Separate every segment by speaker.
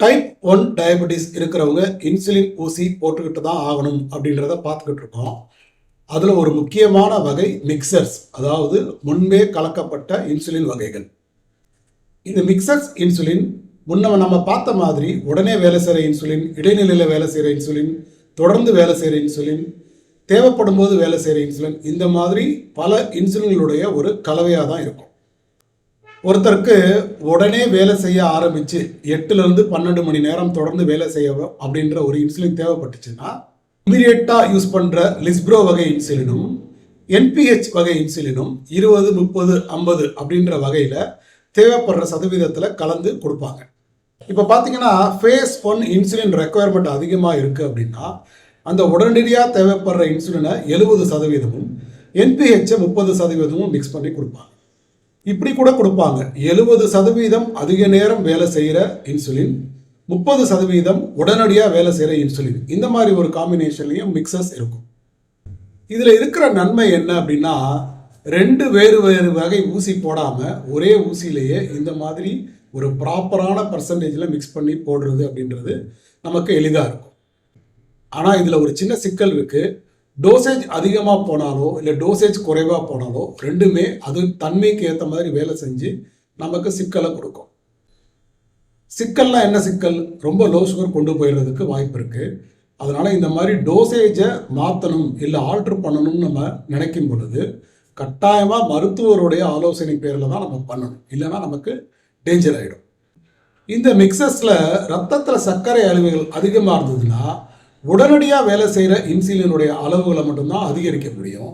Speaker 1: Type one diabetes இருக்கிறவங்க insulin ஊசி போட்டுக்கிட்டு தான் ஆகணும் அப்படின்றத பார்த்துக்கிட்டு இருக்கோம். அதில் ஒரு முக்கியமான வகை மிக்சர்ஸ் அதாவது முன்பே கலக்கப்பட்ட இன்சுலின் வகைகள். இந்த மிக்சர்ஸ் இன்சுலின் முன்ன நம்ம பார்த்த மாதிரி உடனே வேலை செய்கிற இன்சுலின் இடைநிலையில் வேலை செய்கிற இன்சுலின் தொடர்ந்து வேலை செய்கிற இன்சுலின் தேவைப்படும் போது வேலை செய்கிற இன்சுலின் இந்த மாதிரி பல இன்சுலின்களுடைய ஒரு கலவையாக தான் இருக்கும். ஒருத்தருக்கு உடனே வேலை செய்ய ஆரம்பித்து எட்டுலேருந்து பன்னெண்டு மணி நேரம் தொடர்ந்து வேலை செய்ய அப்படின்ற ஒரு இன்சுலின் தேவைப்பட்டுச்சுன்னா இமீடியட்டாக யூஸ் பண்ணுற லிஸ்ப்ரோ வகை இன்சுலினும் என்பிஹெச் வகை இன்சுலினும் இருபது முப்பது ஐம்பது அப்படின்ற வகையில் தேவைப்படுற சதவீதத்தில் கலந்து கொடுப்பாங்க. இப்போ பார்த்தீங்கன்னா ஃபேஸ் ஒன் இன்சுலின் ரெக்குவயர்மெண்ட் அதிகமாக இருக்குது அப்படின்னா அந்த உடனடியாக தேவைப்படுற இன்சுலினை எழுபது சதவீதமும் என்பிஹெச்சை முப்பது சதவீதமும் மிக்ஸ் பண்ணி கொடுப்பாங்க. இப்படி கூட கொடுப்பாங்க. எழுபது சதவீதம் அதிக நேரம் வேலை செய்கிற இன்சுலின் முப்பது சதவீதம் உடனடியாக வேலை செய்கிற இன்சுலின். இந்த மாதிரி ஒரு காம்பினேஷன்லையும் மிக்சஸ் இருக்கும். இதில் இருக்கிற நன்மை என்ன அப்படின்னா ரெண்டு வேறு வேறு வகை ஊசி போடாமல் ஒரே ஊசியிலேயே இந்த மாதிரி ஒரு ப்ராப்பரான பர்சன்டேஜில் மிக்ஸ் பண்ணி போடுறது அப்படின்றது நமக்கு எளிதாக இருக்கும். ஆனால் இதில் ஒரு சின்ன சிக்கல் இருக்குது டோசேஜ் அதிகமாக போனாலோ இல்லை டோசேஜ் குறைவாக போனாலோ ரெண்டுமே அது தன்மைக்கு ஏற்ற மாதிரி வேலை செஞ்சு நமக்கு சிக்கலை கொடுக்கும். சிக்கல்னா என்ன சிக்கல்? ரொம்ப லோ சுகர் கொண்டு போயிடுறதுக்கு வாய்ப்பு இருக்குது அதனால் இந்த மாதிரி டோசேஜை மாற்றணும் இல்லை ஆல்ட்ரு பண்ணணும்னு நம்ம நினைக்கும் பொழுது கட்டாயமாக மருத்துவருடைய ஆலோசனை பேரில் தான் நம்ம பண்ணணும். இல்லைன்னா நமக்கு டேஞ்சர் ஆகிடும் இந்த மிக்சஸில் ரத்தத்தில் சர்க்கரை அளவுகள் அதிகமாக இருந்ததுன்னா உடனடியாக வேலை செய்கிற இன்சுலினுடைய அளவுகளை மட்டும்தான் அதிகரிக்க முடியும்.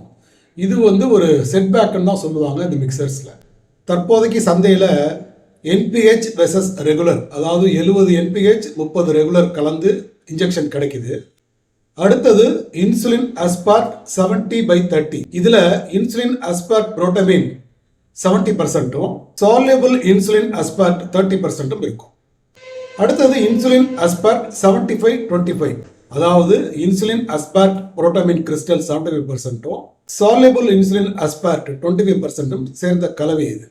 Speaker 1: இது வந்து ஒரு செட்பேக்குன்னு தான் சொல்லுவாங்க இந்த மிக்சர்ஸில் தற்போதைக்கு சந்தையில் என்பிஹெச் வெர்சஸ் ரெகுலர் அதாவது எழுபது என்பிஹெச் முப்பது ரெகுலர் கலந்து இன்ஜெக்ஷன் கிடைக்குது. அடுத்தது insulin aspart seventy by thirty இதில் இன்சுலின் அஸ்பார்ட் புரோட்டமின் செவன்டி பர்சன்ட்டும் சால்யபிள் இன்சுலின் அஸ்பார்ட் தேர்ட்டி பர்சன்ட்டும் இருக்கும். அடுத்தது insulin aspart seventy five twenty five அதாவது insulin aspart protamine crystal seventy five பர்சன்ட்டும் soluble insulin aspart twenty five பர்சன்ட்டும் சேர்ந்த கலவை இது.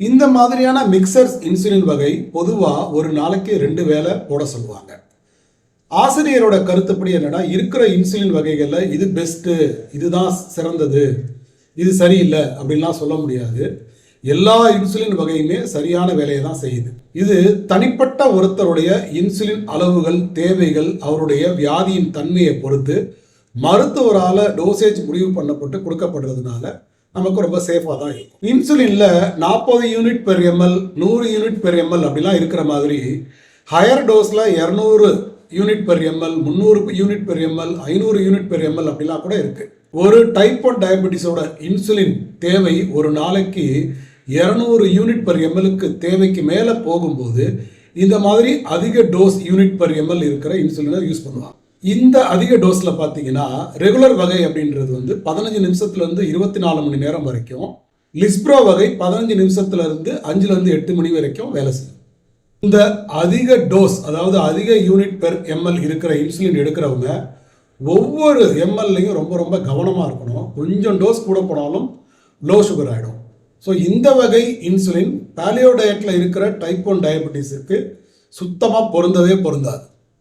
Speaker 1: இந்த மாதிரியான மிக்சர்ஸ் இன்சுலின் வகை பொதுவாக ஒரு நாளைக்கு ரெண்டு வேளை போட சொல்லுவாங்க. ஆசிரியரோட கருத்துப்படி என்னன்னா இருக்கிற இன்சுலின் வகைகளில் இது பெஸ்ட்டு இதுதான் சிறந்தது இது சரியில்லை அப்படின்லாம் சொல்ல முடியாது. எல்லா இன்சுலின் வகையுமே சரியான வேலையை தான் செய்யுது. இது தனிப்பட்ட ஒருத்தருடைய இன்சுலின் அளவுகள் தேவைகள் அவருடைய வியாதியின் தன்மையை பொறுத்து மருத்துவரால் டோசேஜ் முடிவு பண்ணப்பட்டு கொடுக்கப்படுறதுனால நமக்கு ரொம்ப சேஃபாக தான் இருக்கும். இன்சுலினில் நாற்பது யூனிட் பெர் எம்எல் நூறு யூனிட் பெர் எம்எல் அப்படிலாம் இருக்கிற மாதிரி ஹையர் டோஸில் இரநூறு யூனிட் பெர் எம்எல் முந்நூறு யூனிட் பெர் எம்எல் ஐநூறு யூனிட் பெர் எம்எல் அப்படிலாம் கூட இருக்குது ஒரு டைப் ஒன் டயபெட்டிஸோட இன்சுலின் தேவை ஒரு நாளைக்கு இரநூறு யூனிட் பர் எம்எல்லுக்கு தேவைக்கு மேலே போகும்போது இந்த மாதிரி அதிக டோஸ் யூனிட் பர் எம்எல் இருக்கிற இன்சுலினை யூஸ் பண்ணுவாங்க. இந்த அதிக டோஸில் பார்த்தீங்கன்னா ரெகுலர் வகை அப்படின்றது வந்து பதினஞ்சு நிமிஷத்துலேருந்து இருபத்தி நாலு மணி நேரம் வரைக்கும் லிஸ்ப்ரோ வகை பதினஞ்சு நிமிஷத்துலேருந்து அஞ்சுலேருந்து எட்டு மணி வரைக்கும் வேலை செய்யும். இந்த அதிக டோஸ் அதாவது அதிக யூனிட் பெர் எம்எல் இருக்கிற இன்சுலின் எடுக்கிறவங்க ஒவ்வொரு எம்எல்லையும் ரொம்ப ரொம்ப கவனமாக இருக்கணும். கொஞ்சம் டோஸ் கூட போனாலும் லோ சுகர் ஆகிடும் ஸோ இந்த வகை இன்சுலின் பேலியோ டயட்டில் இருக்கிற டைப் ஒன் டயபெட்டிஸுக்கு சுத்தமாக பொருந்தவே பொருந்தாது.